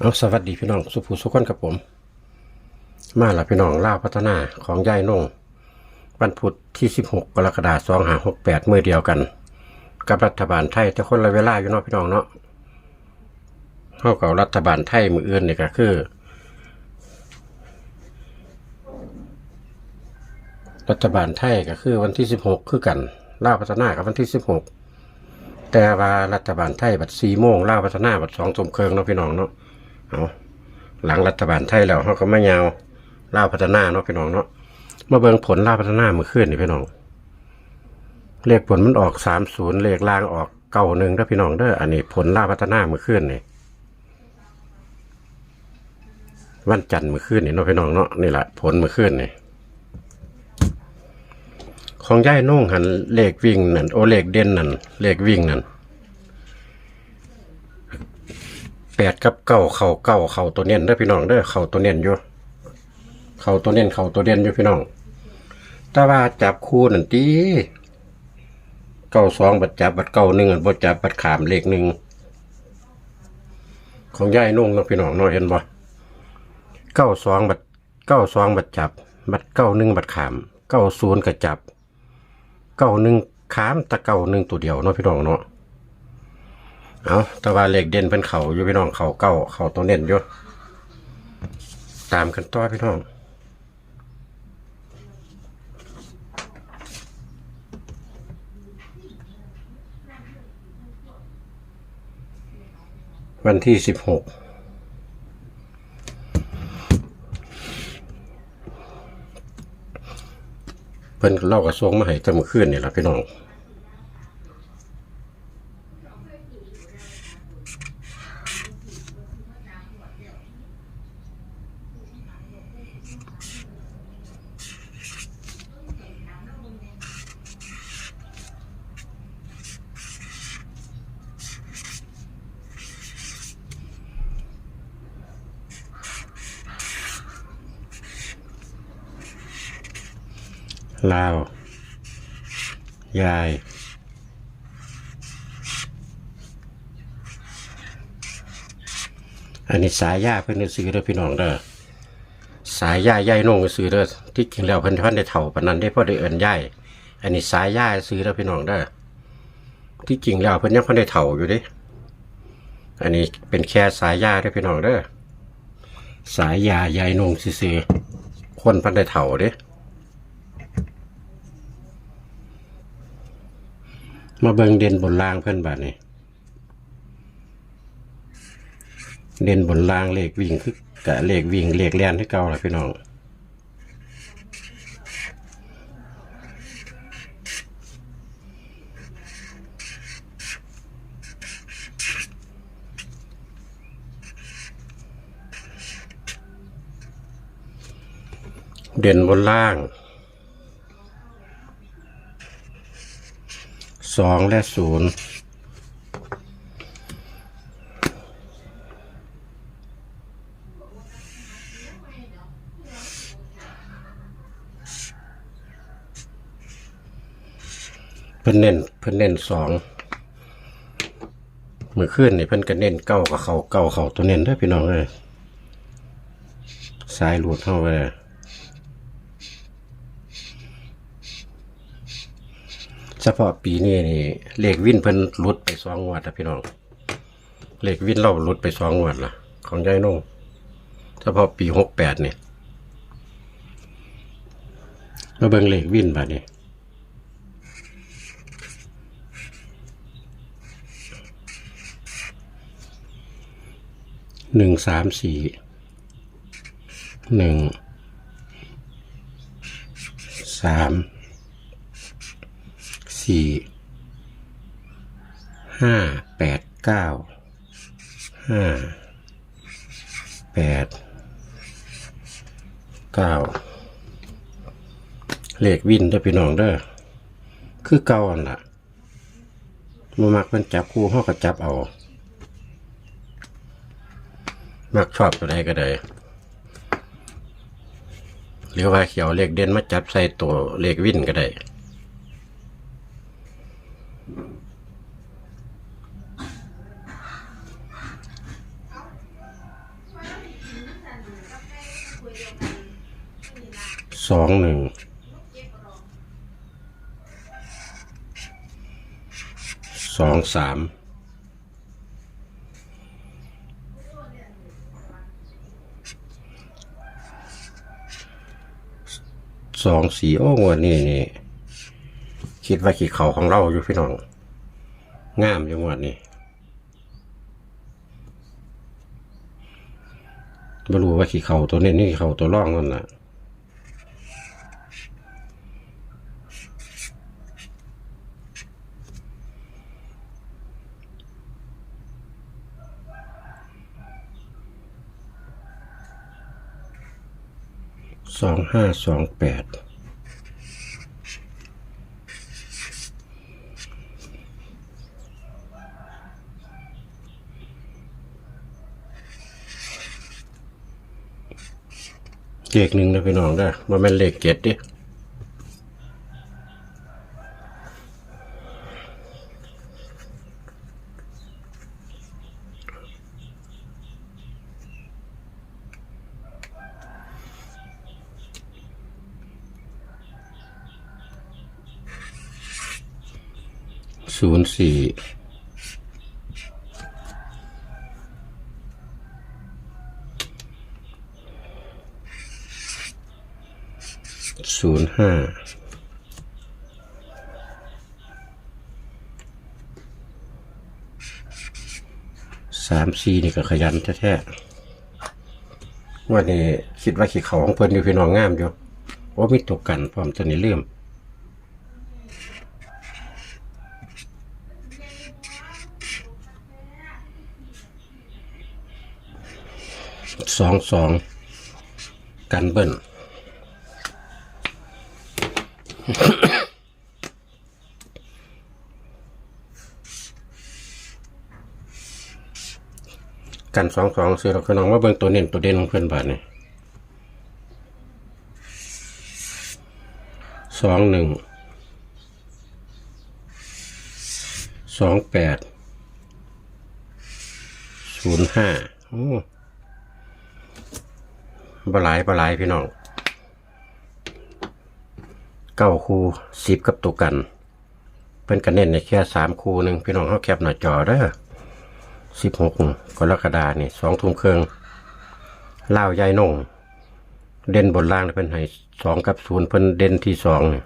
เอาสวัสดีพี่น้องสุภูสุขคนกับผม มาละพี่น้องล่าพัฒนาของยายนงวันพุธที่16กรกฎาคม2568มือเดียวกัน กับรัฐบาลไทยแต่คนละเวลาอยู่เนาะพี่น้องเนาะเท่ากับรัฐบาลไทยมืออื่นนี่ก็คือ รัฐบาลไทยก็คือวันที่16คือกันล่าพัฒนากับวันที่16แต่ว่ารัฐบาลไทยบัด4โมงล่าพัฒนาบัด2ทุ่มเครึ่งเนาะพี่น้องเนาะ เอาหลังรัฐบาลไทยแล้วเขาก็ไม่ยาวล่าพัฒนาเนาะพี่น้องเนาะมาเบิ่งผลล่าพัฒนาเมื่อคืนนี่พี่น้องเลขผลมันออกสามศูนย์เลขล่างออกเก้าหนึ่งเด้อพี่น้องเด้ออันนี้ผลล่าพัฒนาเมื่อคืนนี่วันจันทร์เมื่อคืนนี่เนาะพี่น้องเนาะนี่แหละผลเมื่อคืนนี่ของย่ายนุ่งหันเลขวิ่งนั่นโอเลขเด่นนั่นเลขวิ่งนั่น แปดกับเก้าเข่าเก้าเข่าตัวเน้นเด้อพี่น้องเด้อเข่าตัวเน้นอยู่เข่าตัวเน้นเข่าตัวเด่นอยู่พี่น้อง แต่ว่าจับคู่นั่นตีเก้าสองบัดจับบัดเก้าหนึ่งบัดจับบัดขามเลขหนึ่งของย่ายนุ่งนะพี่น้องเนาะเห็นบ่เก้าสองบัดเก้าสองบัดจับ บัดเก้าหนึ่งบัดขามเก้าศูนย์ก็จับเก้าหนึ่งขามตะเก้าหนึ่งตัวเดียวเนาะพี่น้องเนาะ เอาแต่ว่าเหล็กเด่นเป็นเขาอยู่พี่น้องเขาเก้าเขาตัวเน้นอยู่ตามกันต่อพี่น้องวันที่สิบหกเพิ่นเล่ากระทรวงมาให้แต่เมื่อคืนนี่แหละพี่น้อง ลาว ยาย อันนี้สายยาเพิ่นซื้อเด้อพี่น้องเด้อสายยายายนงซื้อเด้อที่จริงแล้วเพิ่นพันได้เฒ่าปานนั้นได้พอได้เอิ้นยายอันนี้สายยาซื้อเด้อพี่น้องเด้อที่จริงแล้วเพิ่นยังพันได้เฒ่าอยู่เด้อันนี้เป็นแค่สายยาเด้อพี่น้องเด้อสายยายายนงซื่อคนพันได้เฒ่าเด้ มาเบิงเด่นบนล่างเพื่อนบาทนี่เด่นบนล่างเลขวิ่งคือกะเลขวิ่งเลขแล่นให้เก่าละพี่น้องเด่นบนล่าง สองและศูนย์เพิ่นเน้นเพิ่นเน้นสองมือขึ้นนี่เพิ่นก็เน้นเก้ากับเขาเก้าเขาตัวเน้นด้อพี่น้องเลยสายหลุดเข้าไปเลย เฉพาะปีนี้นี่เลขวินเพิ่นหลุดไปสองงวดแล้วพี่น้องเลขวินเราหลุดไปสองงวดละของยายนุ่งเฉพาะปีหกแปดนี่มาเบิ่งเลขวินบาดนี้หนึ่งสามสี่หนึ่งสาม สี่ห้าแปดเก้าห้าแปดเก้าเลขวินเด้อพี่น้องเด้อคือเก่าอันละมามักมันจับคู่ห้อก็จับเอา มักชอบตัวใดก็ได้หรือว่าเขียวเลขเด่นมาจับใส่ตัวเลขวินก็ได้ สองหนึ่งสองสามสองสี่โอ้งวดนี้นี่คิดว่าขี่เขาของเราอยู่พี่น้องงามอยู่งวดนี้ไม่รู้ว่าขี่เขาตัวนี้นี่เขาตัวร่องนั่นแหละ สองห้าสองแปดเลขหนึ่งนะพี่น้องได้มันเป็นเลขเจ็ดดิ ศูนย์สี่ศูนย์ห้าสามสี่นี่ก็ขยันแท้ๆวันนี้คิดว่าขี้เขาของเพิ่นอยู่พี่น้องงามอยู่ว่ามีตกกันพร้อมตัวนี้เลื่อม สองสองกันเบิ้ลกันสองสองซื้อเราคือน้องมาเบิ่งตัวเน้นตัวเด่นของเพื่อนบาทนี่สองหนึ่งสองแปดศูนย์ห้าโอ้ บหลายบหลายพี่น้องเก้าคูสิบกับตัวกันเป็นกันเน้นในแค่สามคูหนึ่งพี่น้องเขาแคปหน้าจอเด้อสิบหกกรกฎาเนี่ยสองทุ่มเครึ่งเล่ายายนงเด่นบนล่างเป็นให้สองกับศูนย์เพิ่นเด่นที่สองนี่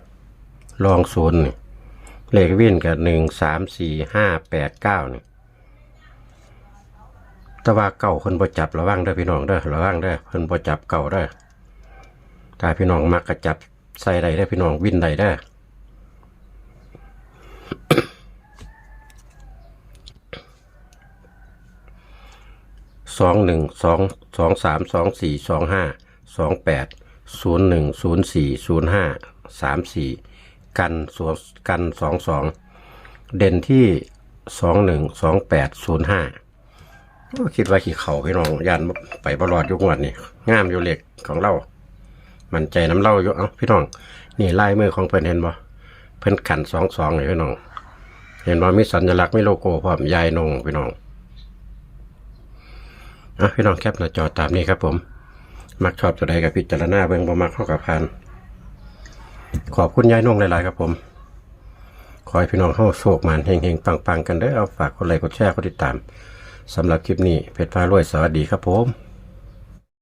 รองศูนย์นี่เลขวิ่นกับหนึ่งสามสี่ห้าแปดเก้าเนี่ย แต่ว่าเก่าเพิ่นบ่จับระวังเด้อพี่น้องเด้อระวังเด้อเพิ่นบ่จับเก่าเด้อถ้าพี่น้องมักก็จับใส่ใดได้อพี่น้องวินใดได้อสองหนึ่งสองสองสามสองสี่สองห้าสองแปดศูนย์หนึ่งศูนย์สี่ศูนย์ห้าสามสี่กันสวนกันสองสองเด่นที่สองหนึ่งสองแปดศูนย์ห้า คิดว่าขี่เขาพี่น้องยันไปบรอดยุควันนี่งามอยู่เหล็กของเรา มันใจน้ำเล่าอยู่เอ้าพี่น้อง นี่ลายมือของเพิ่นเห็นบ่เพิ่นขันสองสองเลยพี่น้อง เห็นว่ามีสัญลักษณ์มีโลโก้พร้อมยายนงพี่น้องอะพี่น้องแคปหน้าจอตามนี้ครับผม มักชอบตัวใดกับพิจารณาเบิ่งบ่มักเข้ากับพันขอบคุณยายนงหลายๆครับผมขอให้พี่น้องเข้าโชคมันเฮงๆปังๆกันเด้อเอาฝากกดไลค์กดแชร์กดติดตาม สำหรับคลิปนี้เพชรฟ้ารวยสวัสดีครับผม